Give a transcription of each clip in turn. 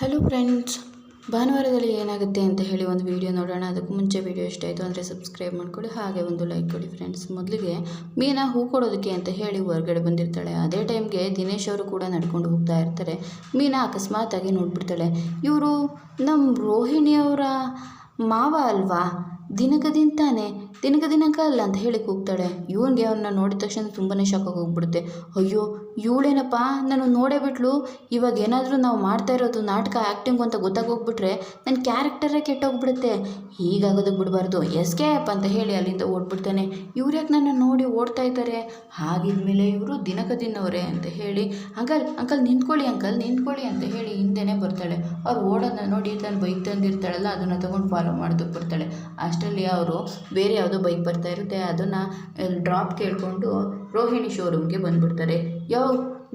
Hello friends ಭಾನುವಾರದಲ್ಲಿ ಏನಾಗುತ್ತೆ ಅಂತ ಹೇಳಿ ಒಂದು ವಿಡಿಯೋ ನೋಡೋಣ. ಅದಕ್ಕೆ ಮುಂಚೆ ವಿಡಿಯೋ ಇಷ್ಟ ಆಯಿತು ಅಂದರೆ ಸಬ್ಸ್ಕ್ರೈಬ್ ಮಾಡ್ಕೊಳ್ಳಿ ಹಾಗೆ ಒಂದು ಲೈಕ್ ಕೊಡಿ ಫ್ರೆಂಡ್ಸ್ ಮೊದಲಿಗೆ ಮೀನಾ ಹೂ ಕೊಡೋದಕ್ಕೆ ಅಂತ ಹೇಳಿ ಹೊರಗಡೆ ಬಂದಿರ್ತಾಳೆ. ಅದೇ ಟೈಮ್ಗೆ ದಿನೇಶ್ ಅವರು ಕೂಡ ನಡ್ಕೊಂಡು ಹೋಗ್ತಾ ಇರ್ತಾರೆ. ಮೀನಾ ಅಕಸ್ಮಾತಾಗಿ ನೋಡ್ಬಿಡ್ತಾಳೆ. ಇವರು ನಮ್ಮ ರೋಹಿಣಿಯವರ ಮಾವ ಅಲ್ವಾ? ದಿನಕ ದಿನ ತಾನೆ ದಿನಕ ದಿನಕ ಅಲ್ಲ ಅಂತ ಹೇಳಿ ಕೂಗ್ತಾಳೆ ಇವನಿಗೆ ಅವನ್ನ ನೋಡಿದ ತಕ್ಷಣ ತುಂಬಾ ಶಾಕ್ ಹೋಗ್ಬಿಡುತ್ತೆ. ಅಯ್ಯೋ, ಇವಳೇನಪ್ಪ? ನಾನು ನೋಡೇ ಬಿಟ್ಲು. ಇವಾಗ ಏನಾದರೂ ನಾವು ಮಾಡ್ತಾ ಇರೋದು, ನಾಟಕ ಆ್ಯಕ್ಟಿಂಗ್ ಅಂತ ಗೊತ್ತಾಗೋಗ್ಬಿಟ್ರೆ ನನ್ನ ಕ್ಯಾರೆಕ್ಟರೇ ಕೆಟ್ಟೋಗ್ಬಿಡುತ್ತೆ. ಹೀಗಾಗೋದಕ್ಕೆ ಬಿಡಬಾರ್ದು. ಎಸ್ಕೇಪ್ ಅಂತ ಹೇಳಿ ಅಲ್ಲಿಂದ ಓಡ್ಬಿಡ್ತಾನೆ. ಇವ್ರು ಯಾಕೆ ನನ್ನ ನೋಡಿ ಓಡ್ತಾ ಇದ್ದಾರೆ? ಹಾಗಿದ್ಮೇಲೆ ಇವರು ದಿನಕ ದಿನವರೇ ಅಂತ ಹೇಳಿ, ಅಂಕಲ್ ಅಂಕಲ್ ನಿಂತ್ಕೊಳ್ಳಿ ಅಂಕಲ್, ನಿಂತ್ಕೊಳ್ಳಿ ಅಂತ ಹೇಳಿ ಹಿಂದೆನೇ ಬರ್ತಾಳೆ. ಅವ್ರು ಓಡೋದನ್ನ ನೋಡಿ ತನ್ನ ಬೈಕ್ ತಂದಿರ್ತಾಳಲ್ಲ, ಅದನ್ನು ತಗೊಂಡು ಫಾಲೋ ಮಾಡೋದಕ್ಕೆ ಬರ್ತಾಳೆ. ಅಷ್ಟರಲ್ಲಿ ಅವರು ಬೇರೆ ಯಾವುದೋ ಬೈಕ್ ಬರ್ತಾ ಇರುತ್ತೆ, ಅದನ್ನು ಡ್ರಾಪ್ ಕೇಳಿಕೊಂಡು ರೋಹಿಣಿ ಶೋರೂಮ್ಗೆ ಬಂದುಬಿಡ್ತಾರೆ. ಯೋ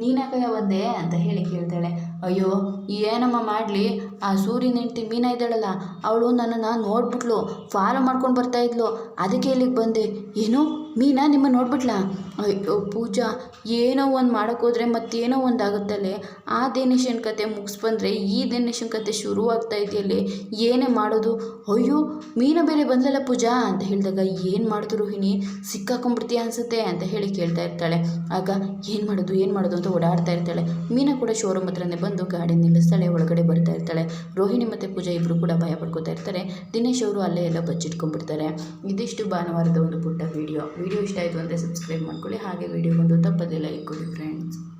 ನೀನಾಕಯ್ಯ ಬಂದೆ ಅಂತ ಹೇಳಿ ಕೇಳ್ತಾಳೆ. ಅಯ್ಯೋ, ಏನಮ್ಮ ಮಾಡಲಿ? ಆ ಸೂರ್ಯನ ಹೆಂಡ್ತಿ ಮೀನ ಇದ್ದಾಳಲ್ಲ, ಅವಳು ನನ್ನನ್ನು ನೋಡ್ಬಿಟ್ಲು ಫಾಲೋ ಮಾಡ್ಕೊಂಡು ಬರ್ತಾ ಇದ್ಲು. ಅದಕ್ಕೆ ಇಲ್ಲಿಗೆ ಬಂದೆ. ಏನು? ಮೀನಾ ನಿಮ್ಮ ನೋಡ್ಬಿಟ್ಲಾ? ಅಯ್ಯೋ, ಪೂಜಾ, ಏನೋ ಒಂದು ಮಾಡೋಕ್ಕೋದ್ರೆ ಮತ್ತೇನೋ ಒಂದು ಆಗುತ್ತಲ್ಲೇ? ಆ ದಿನೇಶನ್ ಕತೆ ಮುಗಿಸ್ಬಂದ್ರೆ ಈ ದಿನೇಶನ್ ಕತೆ ಶುರುವಾಗ್ತಾ ಇದೆಯಲ್ಲಿ? ಏನೇ ಮಾಡೋದು? ಅಯ್ಯೋ, ಮೀನ ಬೇರೆ ಬಂದಲ್ಲ ಪೂಜಾ? ಅಂತ ಹೇಳಿದಾಗ, ಏನು ಮಾಡಿದ್ರು ರೋಹಿಣಿ? ಸಿಕ್ಕಾಕೊಂಡ್ಬಿಡ್ತೀಯ ಅನ್ಸುತ್ತೆ ಅಂತ ಹೇಳಿ ಕೇಳ್ತಾ ಇರ್ತಾಳೆ. ಆಗ, ಏನು ಮಾಡೋದು ಏನು ಮಾಡೋದು ಅಂತ ಓಡಾಡ್ತಾ ಇರ್ತಾಳೆ. ಮೀನ ಕೂಡ ಶೋರೂಮ್ ಹತ್ರನೇ ಗಾಡಿ ನಿಲ್ಲಿಸ್ತಾಳೆ, ಒಳಗಡೆ ಬರ್ತಾ ಇರ್ತಾಳೆ. ರೋಹಿಣಿ ಮತ್ತು ಪೂಜಾ ಇಬ್ಬರು ಕೂಡ ಭಯ ಪಡ್ಕೋತಾ ಇರ್ತಾರೆ. ದಿನೇಶ್ ಅವರು ಅಲ್ಲೇ ಎಲ್ಲ ಬಚ್ಚಿಟ್ಕೊಂಡ್ಬಿಡ್ತಾರೆ. ಇದಿಷ್ಟು ಭಾನುವಾರದ ಒಂದು ಪುಟ್ಟ ವಿಡಿಯೋ ವಿಡಿಯೋ ಇಷ್ಟ ಆಯಿತು ಅಂದರೆ ಸಬ್ಸ್ಕ್ರೈಬ್ ಮಾಡ್ಕೊಳ್ಳಿ. ಹಾಗೆ ವಿಡಿಯೋಗೊಂದು ತಪ್ಪದೆ ಲೈಕ್ ಕೊಡಿ ಫ್ರೆಂಡ್ಸ್